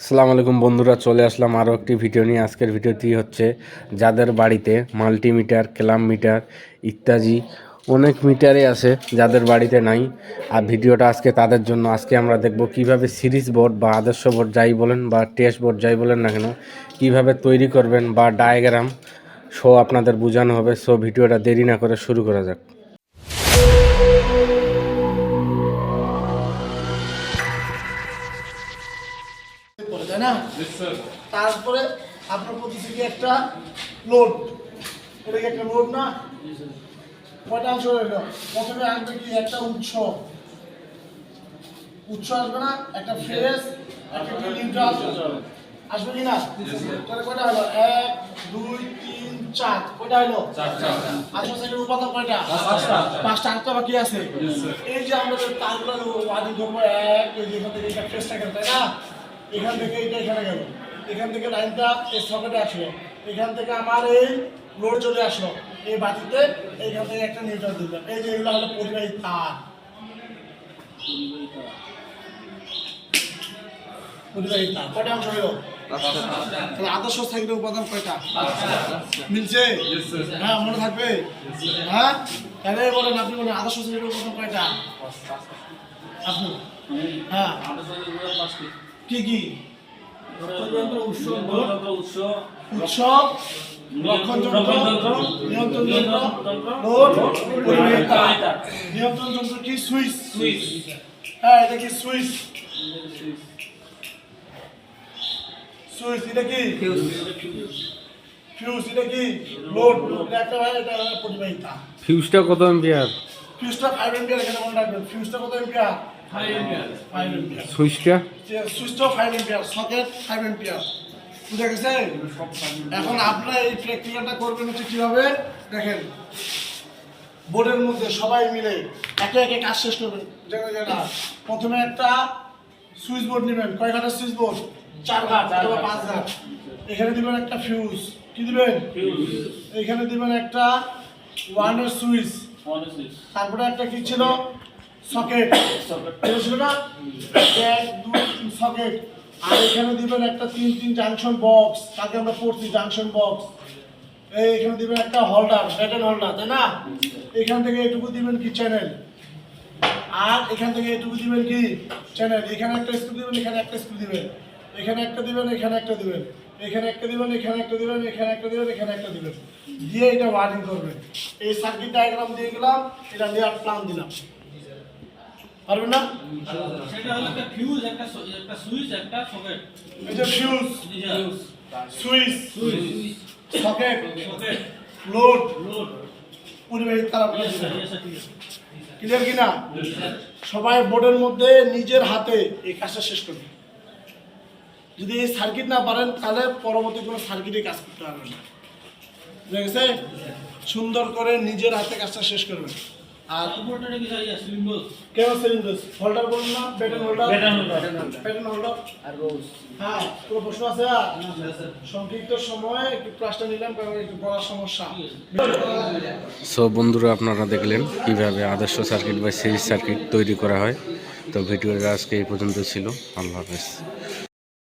আসসালামু আলাইকুম বন্ধুরা, চলে আসলাম আরও একটি ভিডিও নিয়ে। আজকের ভিডিওটি হচ্ছে যাদের বাড়িতে মাল্টিমিটার, ক্লাম মিটার ইত্যাদি অনেক মিটারে আছে যাদের বাড়িতে নাই। আর ভিডিওটা আজকে তাদের জন্য, আজকে আমরা দেখব কীভাবে সিরিজ বোর্ড বা আদর্শ বোর্ড যাই বলেন বা টেস্ট বোর্ড যাই বলেন না কেন, কীভাবে তৈরি করবেন বা ডায়াগ্রাম শো আপনাদের বোঝানো হবে। সো ভিডিওটা দেরি না করে শুরু করা যাক। তাই না? তারপরে আপনার প্রতিটি কি একটা লোড এটা কি একটা লোড না? কয়টা অংশ রইল? প্রথমে আসবে কি? একটা উৎস। উৎস আসবে না? একটা ফেস একটা নিউট্রাল আসবে কি না? তাহলে কয়টা হলো? এক দুই তিন চার। কয়টা হলো? সেটার উপাদান কয়টা? পাঁচটা। আটটা বাকি আছে? এই যে আমরা তারগুলো আদি করব এক এই যে এখান থেকে এটা ফেসটা গেল তাই না? এখান থেকে এটা এখানে গেল। এখান থেকে লাইনটা এই সকেটে আসলো। এখান থেকে আমার এই লোড চলে আসলো। এই বাতিতে এইখান থেকে একটা নিউট্রাল দিলাম এই যে এগুলো হলো পরিবাহী তার। তার। আদর্শ সাইকেলের উপাদান কয়টা? হ্যাঁ মনে থাকবে? হ্যাঁ? বলেন, আপনি আদর্শ সাইকেলের উপাদান কয়টা? হ্যাঁ। কি কি? উৎসব নিয়ন্ত্রণ যন্ত্র কি? সুইচ। হ্যাঁ এটা কি সুইচ? সুইচ। এটা কি? ফিউজ এটা কি? লোড। এটা একটা হয় এটা হলো ফিউজটা কত এম্পিয়ার ফিউজটা ফাইভ এম্পিয়ার এখানে মনে রাখবেন। ফিউজটা কত এম্পিয়ার ফাইভ এম্পিয়ার সুইচটা সুইচটাও five ampere socket five ampere বুঝা গেছে? এখন আপনারা এই প্র্যাকটিক্যালটা করবেন হচ্ছে কীভাবে? দেখেন বোর্ডের মধ্যে সবাই মিলে একে একে কাজ শেষ করবেন। প্রথমে একটা সুইচ বোর্ড নেবেন। কয় ঘাটের সুইচ বোর্ড চার ঘাট অথবা পাঁচ ঘাট এখানে দিবেন একটা ফিউজ কি দিবেন? এখানে দিবেন একটা ওয়ানের সুইচ তারপরে একটা কি ছিল? সকেট না এক, দুই সকেট আর এখানে দিবেন একটা তিন তিন জাংশন বক্স তাকে আমরা পড়ছি জাংশন বক্স এই এখানে দিবেন একটা হোল্ডার ব্যাটেন হোল্ডার তাই না? এখান থেকে এটুকু দিবেন কি চ্যানেল আর এখান থেকে এটুকু দিবেন কি চ্যানেল এখানে একটা স্ক্রু দিবেন, এখানে একটা স্ক্রু দিবেন। এখানে একটা দিবেন, এখানে একটা দিবেন। এখানে একটা দিবেন, এখানে একটা দিবেন, এখানে একটা দিবেন, এখানে একটা দিবেন। দিয়ে এটা ওয়ারিং করবেন। এই সার্কিট ডায়াগ্রাম দিয়ে গেলাম, এটা দিয়ে প্লান দিলাম। পারবেন না? সেটা হলো একটা ফিউজ একটা একটা সুইচ একটা সকেট এই যে fuse switch socket socket load load পরিবাহী তারা ক্লিয়ার কিনা? সবাই বোর্ডের মধ্যে নিজের হাতে এই কাজটা শেষ করবে। যদি এই সার্কিট না পারেন তাহলে পরবর্তী কোনো সার্কিটে কাজ করতে পারবেন না। বুঝা গেছে? সুন্দর করে নিজের হাতে কাজটা শেষ করবেন। আর উপরটা কি সিম্বল কেন সিলিন্ডার? হোল্ডার বলুন না ব্যাটন হোল্ডার. ব্যাটন হোল্ডার আর রোজ হ্যাঁ কোনো প্রশ্ন আছে? সংক্ষিপ্ত সময়ে একটু ক্লাসটা নিলাম কারণ একটু পড়ার সমস্যা। সো বন্ধুরা আপনারা দেখলেন কীভাবে আদর্শ সার্কিট বা সিরিজ সার্কিট তৈরি করা হয়। তো ভিডিওটা আজকে এই পর্যন্ত ছিল। আল্লাহ হাফেজ।